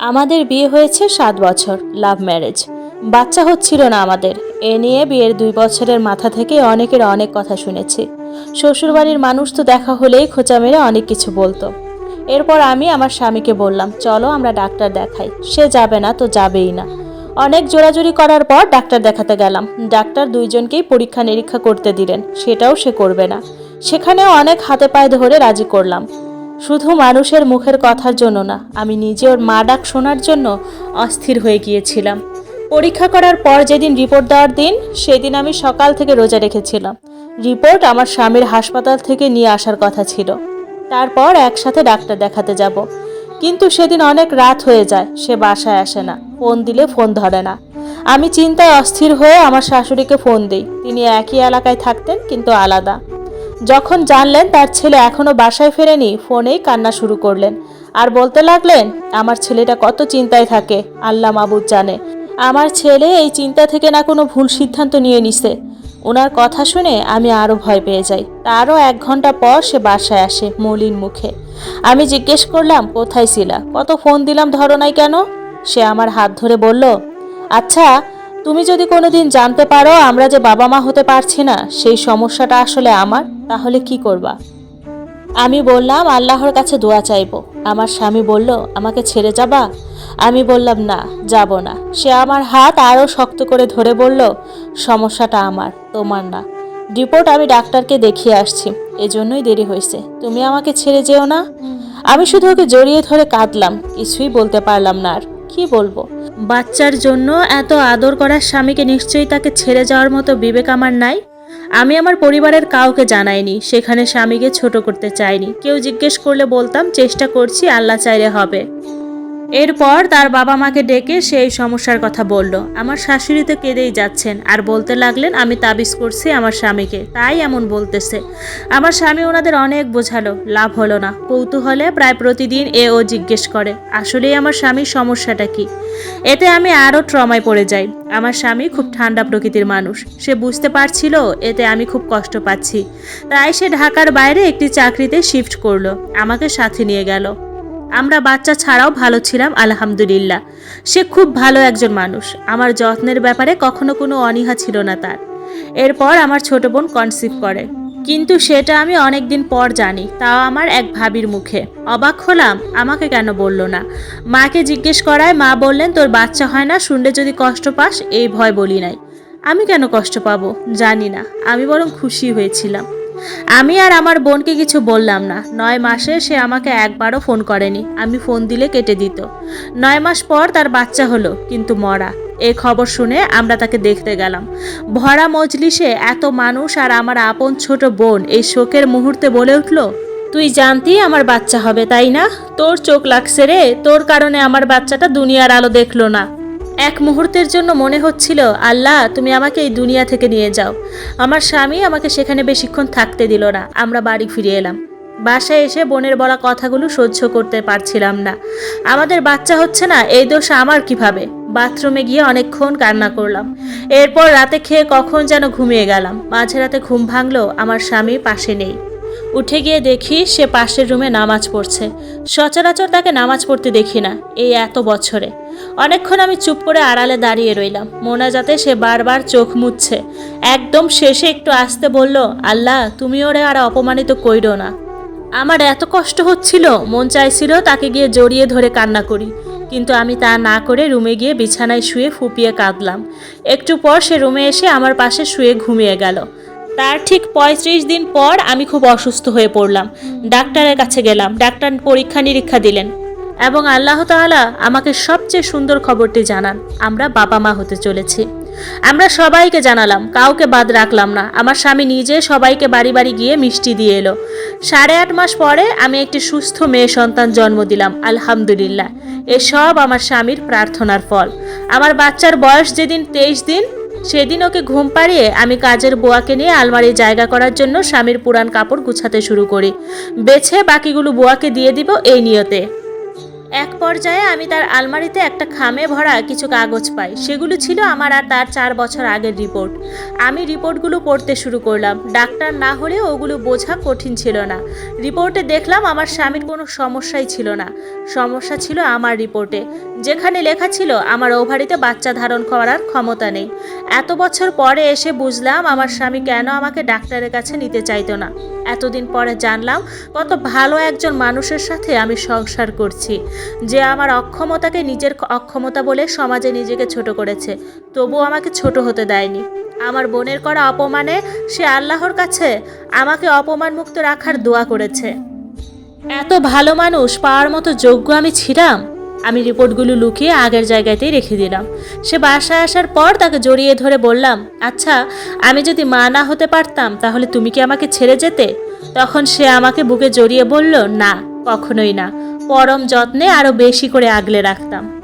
আমাদের বিয়ে হয়েছে সাত বছর লাভ ম্যারেজ বাচ্চা হচ্ছিল না আমাদের। এ নিয়ে বিয়ের দুই বছরের মাথা থেকে অনেকের অনেক কথা শুনেছি। শ্বশুরবাড়ির মানুষ তো দেখা হলেই খোঁচা মেরে অনেক কিছু বলতো। এরপর আমি আমার স্বামীকে বললাম, চলো আমরা ডাক্তার দেখাই। সে যাবে না তো যাবেই না। অনেক জোরাজুরি করার পর ডাক্তার দেখাতে গেলাম। ডাক্তার দুইজনকেই পরীক্ষা নিরীক্ষা করতে দিলেন, সেটাও সে করবে না। সেখানে অনেক হাতে পায়ে ধরে রাজি করলাম। শুধু মানুষের মুখের কথার জন্য না, আমি নিজে ওর মা ডাক শোনার জন্য অস্থির হয়ে গিয়েছিলাম। পরীক্ষা করার পর যেদিন রিপোর্ট দেওয়ার দিন, সেদিন আমি সকাল থেকে রোজা রেখেছিলাম। রিপোর্ট আমার স্বামীর হাসপাতাল থেকে নিয়ে আসার কথা ছিল। তারপর একসাথে ডাক্তার দেখাতে যাব। কিন্তু সেদিন অনেক রাত হয়ে যায়, সে বাসায় আসে না, ফোন দিলে ফোন ধরে না। আমি চিন্তায় অস্থির হয়ে আমার শাশুড়িকে ফোন দিই। তিনি একই এলাকায় থাকতেন, কিন্তু আলাদা। যখন জানলেন তার ছেলে এখনও বাসায় ফেরেনি, ফোনেই কান্না শুরু করলেন। আর বলতে লাগলেন, আমার ছেলেটা কত চিন্তায় থাকে, আল্লাহ মাবুদ জানে। আমার ছেলে এই চিন্তা থেকে না কোনো ভুল সিদ্ধান্ত নিয়ে নিছে। ওনার কথা শুনে আমি আরও ভয় পেয়ে যাই। তারও এক ঘণ্টা পর সে বাসায় আসে মলিন মুখে। আমি জিজ্ঞেস করলাম, কোথায় ছিলা কত ফোন দিলাম ধরো নাই কেন? সে আমার হাত ধরে বলল আচ্ছা তুমি যদি কোনোদিন জানতে পারো আমরা যে বাবা মা হতে পারছি না, সেই সমস্যাটা আসলে আমার, তাহলে কি করবা? আমি বললাম, আল্লাহর কাছে দোয়া চাইব। আমার স্বামী বলল, আমাকে ছেড়ে যাবা? আমি বললাম, না, যাব না। সে আমার হাত আরও শক্ত করে ধরে বলল, সমস্যাটা আমার, তোমার না। রিপোর্ট আমি ডাক্তারকে দেখিয়ে আসছি। এজন্যই দেরি হয়েছে। তুমি আমাকে ছেড়ে যেও না। আমি শুধু ওকে জড়িয়ে ধরে কাঁদলাম। কিছুই বলতে পারলাম না আর। কি বলব? বাচ্চার জন্য এত আদর করার স্বামীকে নিশ্চয়ই তাকে ছেড়ে যাওয়ার মতো বিবেক আমার নাই। আমি আমার পরিবারের কাউকে জানাইনি, সেখানে স্বামীকে ছোট করতে চাইনি। কেউ জিজ্ঞেস করলে বলতাম, চেষ্টা করছি, আল্লাহ চাইলে হবে। এরপর তার বাবা মাকে ডেকে সেই সমস্যার কথা বলল। আমার শাশুড়ি তো কেঁদেই যাচ্ছেন, আর বলতে লাগলেন আমি তাবিজ করছি আমার স্বামীকে, তাই এমন বলতেছে। আমার স্বামী ওনাদের অনেক বোঝালো, লাভ হলো না। কৌতূহলে প্রায় প্রতিদিন এ ও জিজ্ঞেস করে, আসলেই আমার স্বামীর সমস্যাটা কি? এতে আমি আরও ট্রমায় পড়ে যাই। আমার স্বামী খুব ঠান্ডা প্রকৃতির মানুষ। সে বুঝতে পারছিল, এতে আমি খুব কষ্ট পাচ্ছি। তাই সে ঢাকার বাইরে একটি চাকরিতে শিফট করল। আমাকে সাথে নিয়ে গেল। আমরা বাচ্চা ছাড়াও ভালো ছিলাম, আলহামদুলিল্লাহ। সে খুব ভালো একজন মানুষ। আমার যত্নের ব্যাপারে কখনো কোনো অনীহা ছিল না তার। এরপর আমার ছোট বোন কনসিভ করে। কিন্তু সেটা আমি অনেক দিন পর জানি, তাও আমার এক ভাবির মুখে। অবাক হলাম, আমাকে কেন বলল না? মাকে জিজ্ঞেস করায় মা বললেন, তোর বাচ্চা হয় না, শুনলে যদি কষ্ট পাস, এই ভয় বলি নাই। আমি কেন কষ্ট পাবো? জানি না। আমি বরং খুশি হয়েছিলাম। আমি আর আমার বোনকে কিছু বললাম না। নয় মাসে সে আমাকে একবারও ফোন করেনি। আমি ফোন দিলে কেটে দিত। নয় মাস পর তার বাচ্চা হলো, কিন্তু মরা। এই খবর শুনে আমরা তাকে দেখতে গেলাম। ভরা মজলিসে এত মানুষ আর আমার আপন ছোট বোন এই শোকের মুহূর্তে বলে উঠল, তুই জানতি আমার বাচ্চা হবে, তাই না? তোর চোখ লাগছে রে। তোর কারণে আমার বাচ্চাটা দুনিয়ার আলো দেখল না। এক মুহূর্তের জন্য মনে হচ্ছিল, আল্লাহ, তুমি আমাকে এই দুনিয়া থেকে নিয়ে যাও। আমার স্বামী আমাকে সেখানে বেশিক্ষণ থাকতে দিল না। আমরা বাড়ি ফিরে এলাম। বাসায় এসে বোনের বলা কথাগুলো সহ্য করতে পারছিলাম না। আমাদের বাচ্চা হচ্ছে না, এই দোষ আমার কীভাবে? বাথরুমে গিয়ে অনেকক্ষণ কান্না করলাম। এরপর রাতে খেয়ে কখন যেন ঘুমিয়ে গেলাম। মাঝে রাতে ঘুম ভাঙলো আমার স্বামী পাশে নেই। উঠে গিয়ে দেখি সে পাশের রুমে নামাজ পড়ছে। সচরাচর তাকে নামাজ পড়তে দেখি না, এই এত বছরে। অনেকক্ষণ আমি চুপ করে আড়ালে দাঁড়িয়ে রইলাম। মোনাজাতে সে বারবার চোখ মুছছে। একদম শেষে একটু আসতে বলল, আল্লাহ, তুমি ওরে আর অপমানিত কইরো না। আমার এত কষ্ট হচ্ছিল, মন চাইছিল তাকে গিয়ে জড়িয়ে ধরে কান্না করি। কিন্তু আমি তা না করে রুমে গিয়ে বিছানায় শুয়ে ফুপিয়ে কাঁদলাম। একটু পর সে রুমে এসে আমার পাশে শুয়ে ঘুমিয়ে গেল। তার ঠিক পঁয়ত্রিশ দিন পর আমি খুব অসুস্থ হয়ে পড়লাম। ডাক্তারের কাছে গেলাম। ডাক্তার পরীক্ষা নিরীক্ষা দিলেন এবং আল্লাহ তাআলা আমাকে সবচেয়ে সুন্দর খবরটি জানান, আমরা বাবা মা হতে চলেছি। আমরা সবাইকে জানালাম, কাউকে বাদ রাখলাম না। আমার স্বামী নিজে সবাইকে বাড়ি বাড়ি গিয়ে মিষ্টি দিয়ে এলো। সাড়ে আট মাস পরে আমি একটি সুস্থ মেয়ে সন্তান জন্ম দিলাম, আলহামদুলিল্লাহ। এসব আমার স্বামীর প্রার্থনার ফল। আমার বাচ্চার বয়স যেদিন তেইশ দিন সেদিন ওকে ঘুম পাড়িয়ে আমি কাজের বোয়াকে নিয়ে আলমারি জায়গা করার জন্য স্বামীর পুরান কাপড় গুছাতে শুরু করি। বেছে বাকিগুলো বোয়াকে দিয়ে দিব এই নিয়তে। এক পর্যায়ে আমি তার আলমারিতে একটা খামে ভরা কিছু কাগজ পাই। সেগুলো ছিল আমার আর তার চার বছর আগের রিপোর্ট। আমি রিপোর্টগুলো পড়তে শুরু করলাম। ডাক্তার না হলেও ওগুলো বোঝা কঠিন ছিল না। রিপোর্টে দেখলাম আমার স্বামীর কোনো সমস্যাই ছিল না। সমস্যা ছিল আমার রিপোর্টে, যেখানে লেখা ছিল, আমার ওভারিতে বাচ্চা ধারণ করার ক্ষমতা নেই। এত বছর পরে এসে বুঝলাম আমার স্বামী কেন আমাকে ডাক্তারের কাছে নিতে চাইতো না। এতদিন পরে জানলাম, কত ভালো একজন মানুষের সাথে আমি সংসার করছি। যে আমার অক্ষমতাকে নিজের অক্ষমতা বলে সমাজে নিজেকে ছোট করেছে তবুও আমাকে ছোট হতে দেয়নি। আমার বোনের করা অপমানে সে আল্লাহর কাছে আমাকে অপমান মুক্ত রাখার দোয়া করেছে। এত ভালো মানুষ পাওয়ার মতো যোগ্য আমি ছিলাম। আমি রিপোর্টগুলো লুকিয়ে আগের জায়গাতেই রেখে দিলাম। সে বাসায় আসার পর তাকে জড়িয়ে ধরে বললাম আচ্ছা আমি যদি মা না হতে পারতাম, তাহলে তুমি কি আমাকে ছেড়ে যেতে? তখন সে আমাকে বুকে জড়িয়ে বলল, না, কখনোই না। পরম যত্নে আরও বেশি করে আগলে রাখতাম।